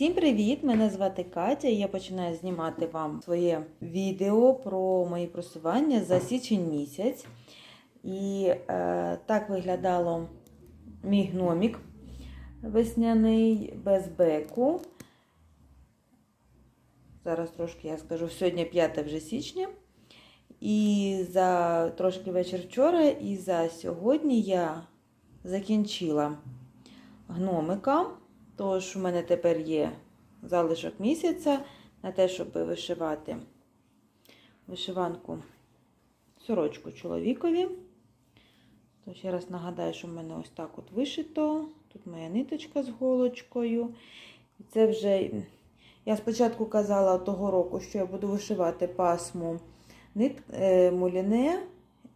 Всім привіт! Мене звати Катя і я починаю знімати вам своє відео про мої просування за січень місяць. І е, так виглядало мій гномік весняний без беку. Зараз трошки я скажу, сьогодні 5 вже січня. І за трошки вечір вчора, і за сьогодні я закінчила гномика. Тож у мене тепер є залишок місяця на те, щоб вишивати вишиванку сорочку чоловікові. То ще раз нагадаю, що в мене ось так от вишито. Тут моя ниточка з голочкою. І це вже я спочатку казала того року, що я буду вишивати пасму нит, е, муліне,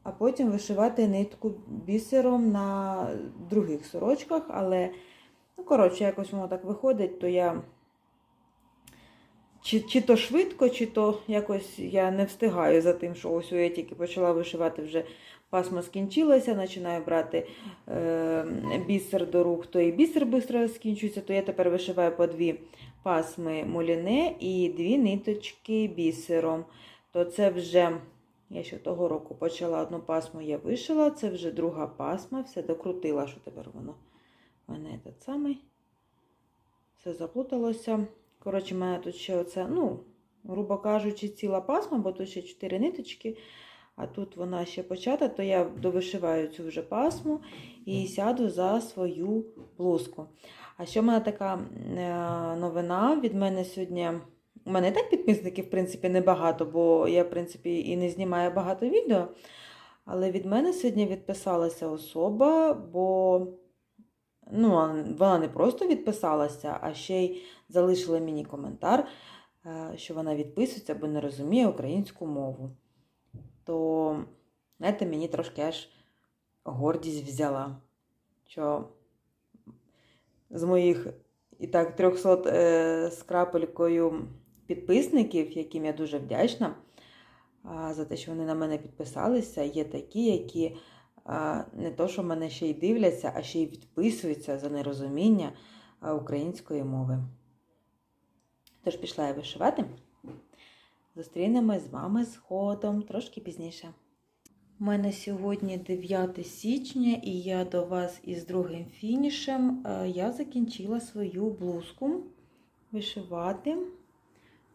а потім вишивати нитку бісером на других сорочках, але Ну, коротше, якось воно так виходить, то я чи, чи то швидко, чи то якось я не встигаю за тим, що ось я тільки почала вишивати, вже пасма скінчилася, починаю брати е, бісер до рук, то і бісер швидко скінчується, то я тепер вишиваю по дві пасми моліне і дві ниточки бісером. То це вже, я ще того року почала одну пасму, я вишила, це вже друга пасма, все докрутила, що тепер воно. Самий. Все заплуталося. Коротше, в мене тут ще оце, ну, грубо кажучи, ціла пасма, бо тут ще 4 ниточки, а тут вона ще почата, то я довишиваю цю вже пасму і сяду за свою блузку. А ще в мене така е, новина від мене сьогодні. У мене і так підписників, в принципі, небагато, бо я, в принципі, і не знімаю багато відео. Але від мене сьогодні відписалася особа, бо ну, вона не просто відписалася, а ще й залишила мені коментар, е, що вона відписується, бо не розуміє українську мову. То, знаєте, мені трошки аж гордість взяла, що з моїх і так 300 е, з крапелькою підписників, яким я дуже вдячна за те, що вони на мене підписалися, є такі, які не то, що мене ще й дивляться, а ще й відписуються за нерозуміння української мови. Тож пішла я вишивати. Зустрінемось з вами згодом трошки пізніше. У мене сьогодні 9 січня, і я до вас із другим фінішем я закінчила свою блузку вишивати.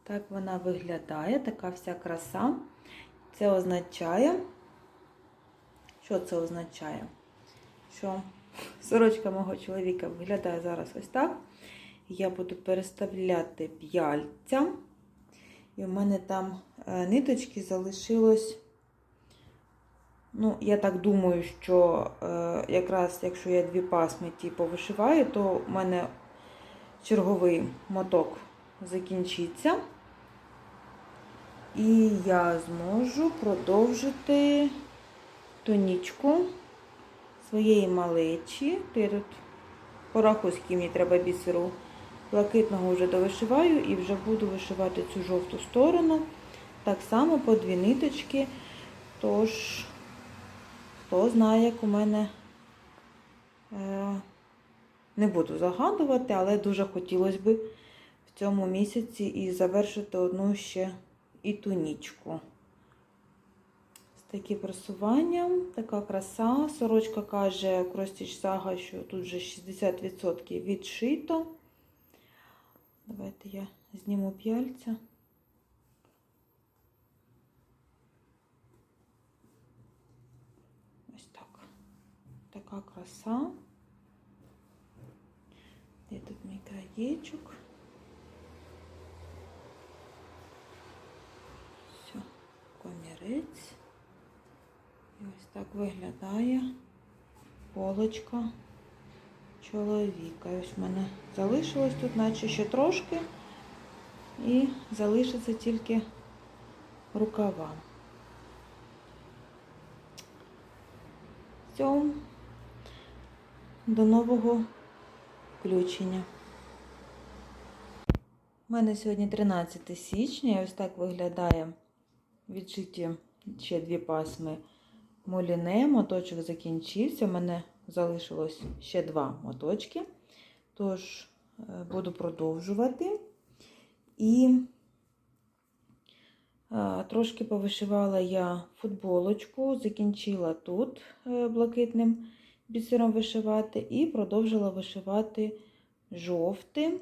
Так вона виглядає, така вся краса. Це означає, що це означає? Що сорочка мого чоловіка виглядає зараз ось так. Я буду переставляти п'яльця. І в мене там ниточки залишилось. Ну, я так думаю, що е, якраз якщо я дві пасми ті повишиваю, то в мене черговий моток закінчиться. І я зможу продовжити тонічку своєї малечі. То я тут порахую, мені треба бісеру блакитного вже довишиваю і вже буду вишивати цю жовту сторону. Так само по дві ниточки. Тож, хто знає, як у мене е, не буду загадувати, але дуже хотілося б в цьому місяці і завершити одну ще і тунічку. Такі просування, така краса. Сорочка каже Кростіч Сага, що тут вже 60% відшито. Давайте я зніму п'яльця. Ось так. Така краса. Де тут мій краєчок? Все, комірець. Так виглядає полочка чоловіка. Ось в мене залишилось тут, наче ще трошки, і залишиться тільки рукава. Все, до нового включення. У мене сьогодні 13 січня, і ось так виглядає віджиті ще дві пасми моліне, моточок закінчився. У мене залишилось ще два моточки. Тож, е, буду продовжувати. І е, трошки повишивала я футболочку, закінчила тут е, блакитним бісером вишивати і продовжила вишивати жовтим.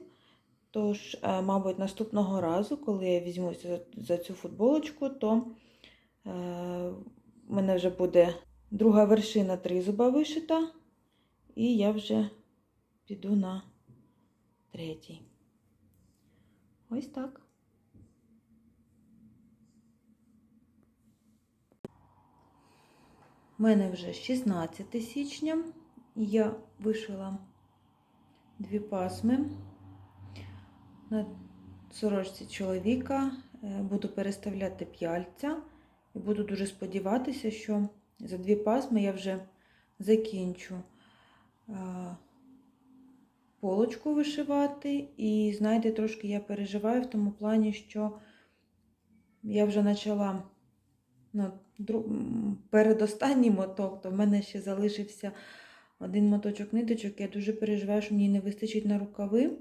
Тож, мабуть, наступного разу, коли я візьмуся за цю футболочку, то в мене вже буде друга вершина тризуба вишита, і я вже піду на третій. Ось так. У мене вже 16 січня. Я вишила дві пасми на сорочці чоловіка. Е, Буду переставляти п'яльця і буду дуже сподіватися, що за дві пасми я вже закінчу полочку вишивати. І знаєте, трошки я переживаю в тому плані, що я вже почала ну, передостанній моток, то в мене ще залишився один моточок ниточок. Я дуже переживаю, що мені не вистачить на рукави.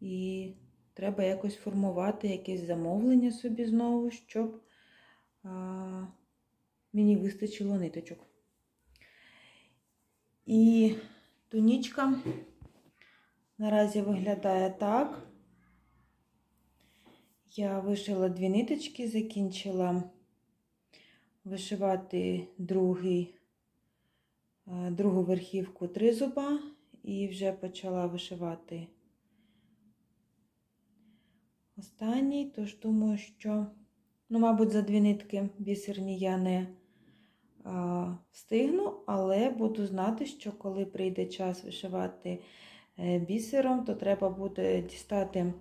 І треба якось формувати якесь замовлення собі знову, щоб мені вистачило ниточок. І тунічка наразі виглядає так. Я вишила дві ниточки, закінчила вишивати другий, е, другу верхівку тризуба і вже почала вишивати останній, тож думаю, що, ну, мабуть, за дві нитки бісерні я не а, встигну, але буду знати, що коли прийде час вишивати е, бісером, то треба буде дістати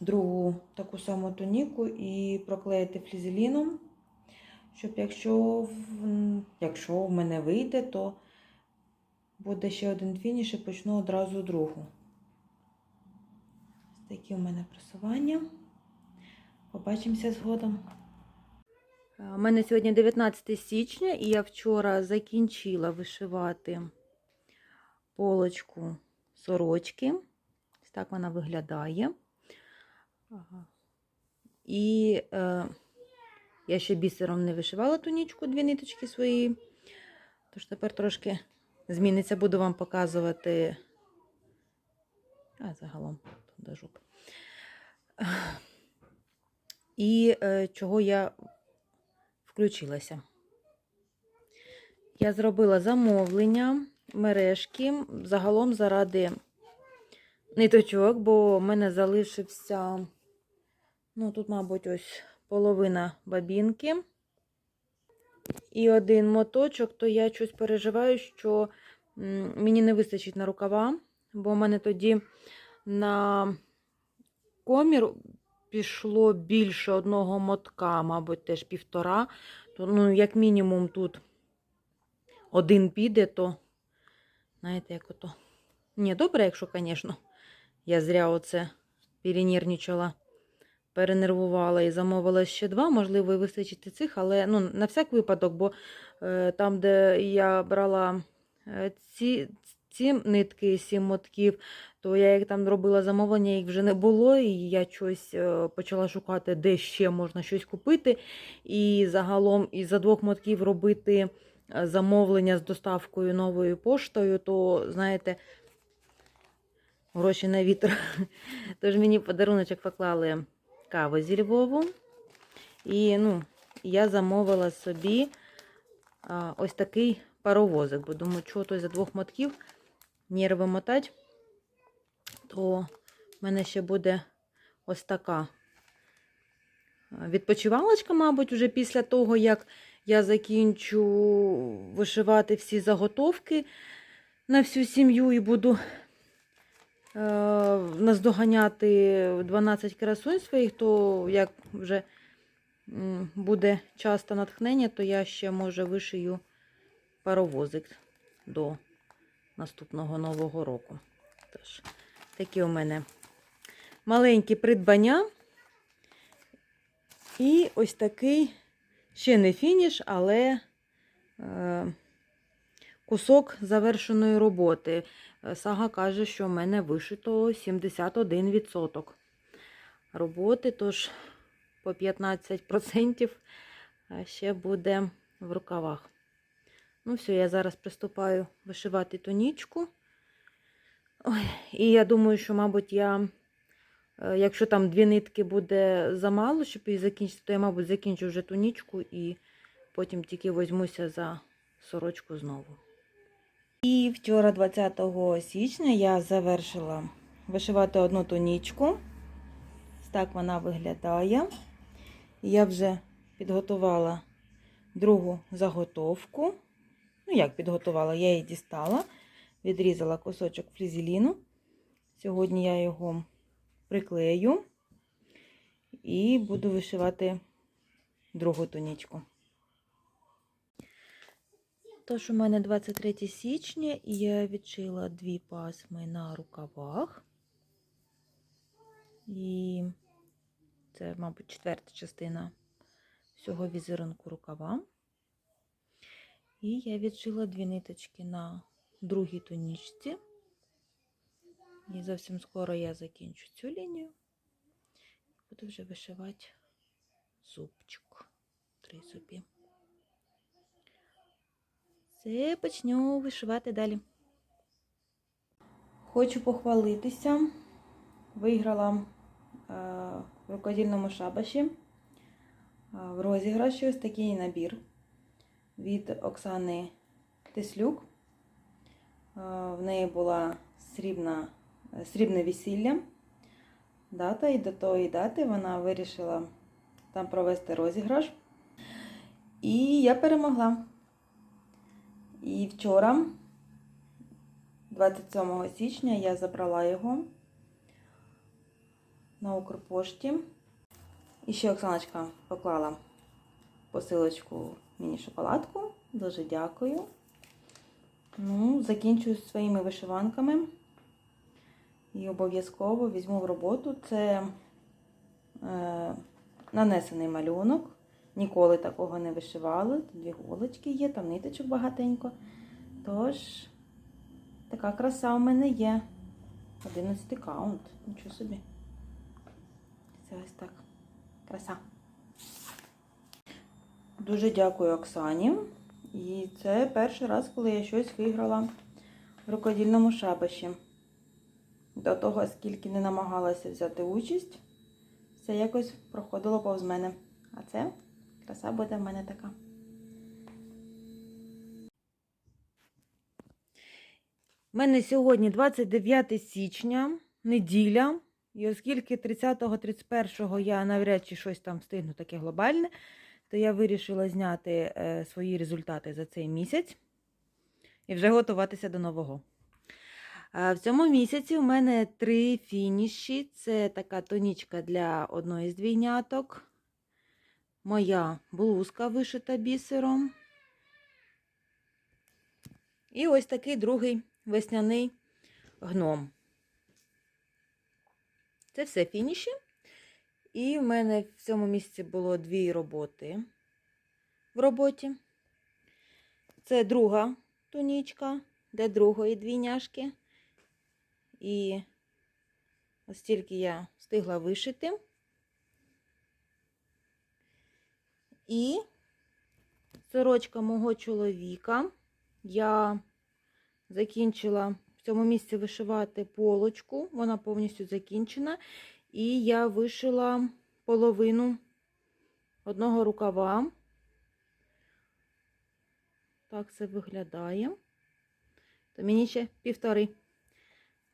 другу таку саму туніку і проклеїти флізеліном, щоб якщо, якщо в мене вийде, то буде ще один фініш і почну одразу другу. Ось такі у мене просування. Побачимося згодом. У мене сьогодні 19 січня, і я вчора закінчила вишивати полочку сорочки. Ось так вона виглядає. І е, я ще бісером не вишивала ту нічку, дві ниточки свої. Тож тепер трошки зміниться, буду вам показувати. А загалом тут до жопи. І е, чого я включилася. Я зробила замовлення мережки загалом заради ниточок, бо в мене залишився, ну, тут, мабуть, ось половина бабінки і один моточок, то я щось переживаю, що мені не вистачить на рукава, бо в мене тоді на комір пішло більше одного мотка, мабуть, теж півтора. То, ну, як мінімум, тут один піде, то, знаєте, як ото. Ні, добре, якщо, звісно, я зря оце перенервничала, перенервувала і замовила ще два. Можливо, і вистачить цих, але ну, на всяк випадок, бо е, там, де я брала е, ці, ці нитки, сім мотків, то я як там робила замовлення, їх вже не було, і я щось е, почала шукати, де ще можна щось купити. І загалом із за двох мотків робити е, замовлення з доставкою новою поштою, то, знаєте, гроші на вітер. Тож мені подаруночок поклали каву зі Львову. І ну, я замовила собі ось такий паровозик, бо думаю, чого то за двох мотків нерви мотати то в мене ще буде ось така відпочивалочка, мабуть, вже після того, як я закінчу вишивати всі заготовки на всю сім'ю і буду е, наздоганяти 12 красунь своїх, то як вже буде часто натхнення, то я ще, може, вишию паровозик до наступного нового року. Тож, такі у мене маленькі придбання. І ось такий ще не фініш, але е, кусок завершеної роботи. Е, Сага каже, що в мене вишито 71% роботи, тож по 15% ще буде в рукавах. Ну, все, я зараз приступаю вишивати тонічку. І я думаю, що, мабуть, я, е, якщо там дві нитки буде замало, щоб її закінчити, то я, мабуть, закінчу вже тонічку і потім тільки візьмуся за сорочку знову. І вчора, 20 січня, я завершила вишивати одну тонічку. Так вона виглядає. Я вже підготувала другу заготовку. Ну, як підготувала, я її дістала, відрізала кусочок флізеліну. Сьогодні я його приклею і буду вишивати другу тонічку. Тож, у мене 23 січня, і я відшила дві пасми на рукавах. І це, мабуть, четверта частина всього візерунку рукава. І я відшила дві ниточки на другій тонічці. І зовсім скоро я закінчу цю лінію. Буду вже вишивати зубчик. Три зубі. Це почну вишивати далі. Хочу похвалитися. Виграла е, в рукодільному шабаші е, в розіграші ось такий набір від Оксани Теслюк. Е, В неї була срібна, срібне весілля. Дата, і до тої дати вона вирішила там провести розіграш. І я перемогла. І вчора, 27 січня, я забрала його на Укрпошті. І ще Оксаночка поклала посилочку мені шоколадку. Дуже дякую. Ну, закінчую своїми вишиванками. І обов'язково візьму в роботу. Це е, нанесений малюнок. Ніколи такого не вишивали. Тут дві голочки є, там ниточок багатенько. Тож, така краса у мене є. 11 каунт. Нічого собі. Це ось так. Краса. Дуже дякую Оксані. І це перший раз, коли я щось виграла в рукодільному шабаші. До того, скільки не намагалася взяти участь, все якось проходило повз мене. А це краса буде в мене така. У мене сьогодні 29 січня, неділя. І оскільки 30-31 я навряд чи щось там встигну таке глобальне, то я вирішила зняти е, свої результати за цей місяць і вже готуватися до нового. В цьому місяці у мене три фініші. Це така тонічка для одної з двійняток. Моя блузка вишита бісером. І ось такий другий весняний гном. Це все фініші. І в мене в цьому місяці було дві роботи в роботі. Це друга тунічка, де другої двійняшки. І ось тільки я встигла вишити. І сорочка мого чоловіка. Я закінчила в цьому місці вишивати полочку, вона повністю закінчена. І я вишила половину одного рукава. Так це виглядає. То мені ще півтори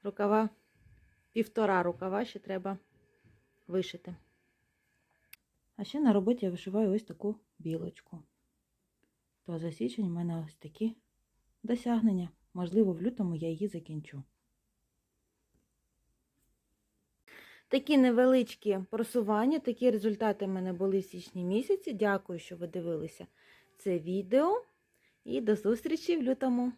рукава, півтора рукава ще треба вишити. А ще на роботі я вишиваю ось таку білочку. То за січень в мене ось такі досягнення. Можливо, в лютому я її закінчу. Такі невеличкі просування, такі результати в мене були в січні місяці. Дякую, що ви дивилися це відео. І до зустрічі в лютому!